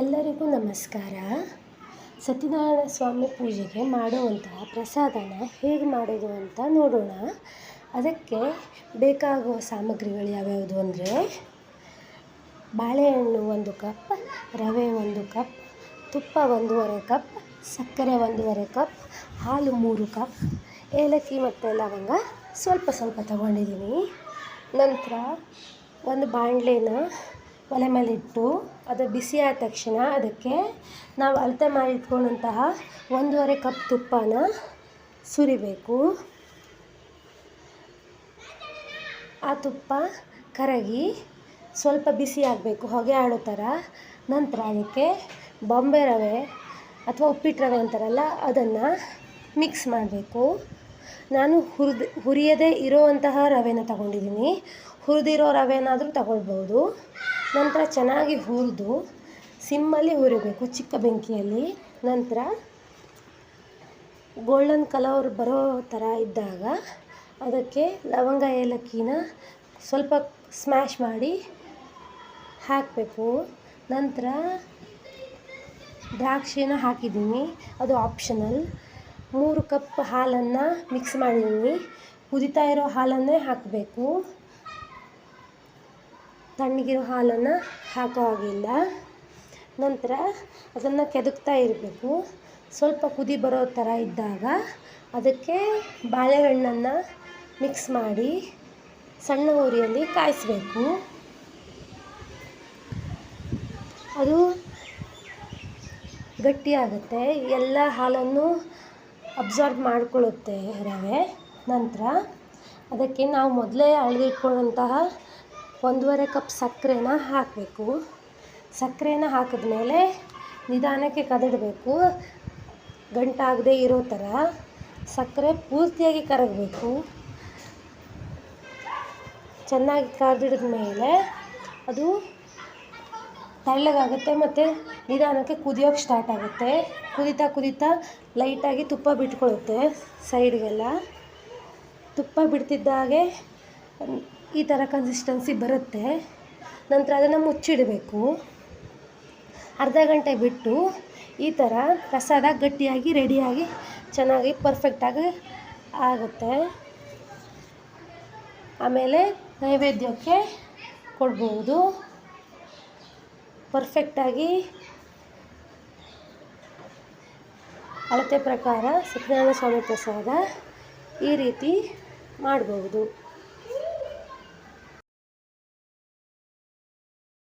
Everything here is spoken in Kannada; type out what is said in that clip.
ಎಲ್ಲರಿಗೂ ನಮಸ್ಕಾರ. ಸತ್ಯನಾರಾಯಣ ಸ್ವಾಮಿ ಪೂಜೆಗೆ ಮಾಡುವಂತಹ ಪ್ರಸಾದನ ಹೇಗೆ ಮಾಡೋದು ಅಂತ ನೋಡೋಣ. ಅದಕ್ಕೆ ಬೇಕಾಗುವ ಸಾಮಗ್ರಿಗಳು ಯಾವ್ಯಾವುದು ಅಂದರೆ ಬಾಳೆಹಣ್ಣು ಒಂದು ಕಪ್, ರವೆ ಒಂದು ಕಪ್, ತುಪ್ಪ ಒಂದೂವರೆ ಕಪ್, ಸಕ್ಕರೆ ಒಂದೂವರೆ ಕಪ್, ಹಾಲು ಮೂರು ಕಪ್, ಏಲಕ್ಕಿ ಮತ್ತು ಲವಂಗ ಸ್ವಲ್ಪ ಸ್ವಲ್ಪ ತಗೊಂಡಿದ್ದೀನಿ. ನಂತರ ಒಂದು ಬಾಣಲೆನ ಒಲೆ ಮೇಲಿಟ್ಟು ಅದು ಬಿಸಿ ಆದ ತಕ್ಷಣ ಅದಕ್ಕೆ ನಾವು ಅಳತೆ ಮಾಡಿ ಇಟ್ಕೊಂಡಂತಹ ಒಂದೂವರೆ ಕಪ್ ತುಪ್ಪನ ಸುರಿಬೇಕು. ಆ ತುಪ್ಪ ಕರಗಿ ಸ್ವಲ್ಪ ಬಿಸಿ ಆಗಬೇಕು, ಹೊಗೆ ಆಡೋ ಥರ. ನಂತರ ಅದಕ್ಕೆ ಬೊಂಬೆ ರವೆ ಅಥವಾ ಉಪ್ಪಿಟ್ಟು ರವೆ ಅಂತಾರಲ್ಲ, ಅದನ್ನು ಮಿಕ್ಸ್ ಮಾಡಬೇಕು. ನಾನು ಹುರಿದ, ಹುರಿಯದೇ ಇರೋವಂತಹ ರವೆನ ತಗೊಂಡಿದ್ದೀನಿ. ಹುರಿದಿರೋ ರವೆನಾದರೂ ತಗೊಳ್ಬೋದು. ನಂತರ ಚೆನ್ನಾಗಿ ಹುರಿದು ಸಿಮ್ಮಲ್ಲಿ ಹುರಿಬೇಕು, ಚಿಕ್ಕ ಬೆಂಕಿಯಲ್ಲಿ. ನಂತರ ಗೋಲ್ಡನ್ ಕಲರ್ ಬರೋ ಥರ ಇದ್ದಾಗ ಅದಕ್ಕೆ ಲವಂಗ, ಏಲಕ್ಕಿನ ಸ್ವಲ್ಪ ಸ್ಮ್ಯಾಶ್ ಮಾಡಿ ಹಾಕಬೇಕು. ನಂತರ ದ್ರಾಕ್ಷಿನ ಹಾಕಿದ್ದೀನಿ, ಅದು ಆಪ್ಷನಲ್ ಮೂರು ಕಪ್ ಹಾಲನ್ನು ಮಿಕ್ಸ್ ಮಾಡಿದ್ದೀನಿ. ಕುದಿತಾ ಇರೋ ಹಾಲನ್ನೇ ಹಾಕಬೇಕು. ತಣ್ಣಗಿರೋ ಹಾಲನ್ನು ಹಾಕೋ ಹಾಗಿಲ್ಲ. ನಂತರ ಅದನ್ನು ಕೆದಕ್ತಾ ಇರಬೇಕು. ಸ್ವಲ್ಪ ಕುದಿ ಬರೋ ಥರ ಇದ್ದಾಗ ಅದಕ್ಕೆ ಬಾಳೆಹಣ್ಣನ್ನು ಮಿಕ್ಸ್ ಮಾಡಿ ಸಣ್ಣ ಉರಿಯಲ್ಲಿ ಕಾಯಿಸಬೇಕು. ಅದು ಗಟ್ಟಿಯಾಗುತ್ತೆ ಎಲ್ಲ ಹಾಲನ್ನು ಅಬ್ಸಾರ್ಬ್ ಮಾಡಿಕೊಳ್ಳುತ್ತೆ ರವೆ. ನಂತರ ಅದಕ್ಕೆ ನಾವು ಮೊದಲೇ ಅಳೆದಿಟ್ಕೊಂಡಂತಹ ಒಂದೂವರೆ ಕಪ್ ಸಕ್ಕರೆನ ಹಾಕಬೇಕು. ಸಕ್ಕರೆನ ಹಾಕಿದ್ಮೇಲೆ ನಿಧಾನಕ್ಕೆ ಕದಡಬೇಕು. ಗಂಟಾಗದೆ ಇರೋ ಥರ ಸಕ್ಕರೆ ಪೂರ್ತಿಯಾಗಿ ಕರಗಬೇಕು. ಚೆನ್ನಾಗಿ ಕರೆದಿಡಿದ ಮೇಲೆ ಅದು ತೆಳ್ಳಗಾಗುತ್ತೆ ಮತ್ತು ನಿಧಾನಕ್ಕೆ ಕುದಿಯೋಕ್ಕೆ ಸ್ಟಾರ್ಟ್ ಆಗುತ್ತೆ. ಕುದೀತಾ ಕುದೀತಾ ಲೈಟಾಗಿ ತುಪ್ಪ ಬಿಟ್ಕೊಳ್ಳುತ್ತೆ ಸೈಡ್ಗೆಲ್ಲ. ತುಪ್ಪ ಬಿಡ್ತಿದ್ದಾಗೆ ಈ ಥರ ಕನ್ಸಿಸ್ಟೆನ್ಸಿ ಬರುತ್ತೆ. ನಂತರ ಅದನ್ನು ಮುಚ್ಚಿಡಬೇಕು. ಅರ್ಧ ಗಂಟೆ ಬಿಟ್ಟು ಈ ಥರ ಪ್ರಸಾದ ಗಟ್ಟಿಯಾಗಿ ರೆಡಿಯಾಗಿ ಚೆನ್ನಾಗಿ ಪರ್ಫೆಕ್ಟಾಗಿ ಆಗುತ್ತೆ. ಆಮೇಲೆ ನೈವೇದ್ಯಕ್ಕೆ ಕೊಡ್ಬೋದು. ಪರ್ಫೆಕ್ಟಾಗಿ ಅಳತೆ ಪ್ರಕಾರ ಸತ್ಯನಾರಾಯಣ ಸ್ವಾಮಿ ಪ್ರಸಾದ ಈ ರೀತಿ ಮಾಡ್ಬೋದು.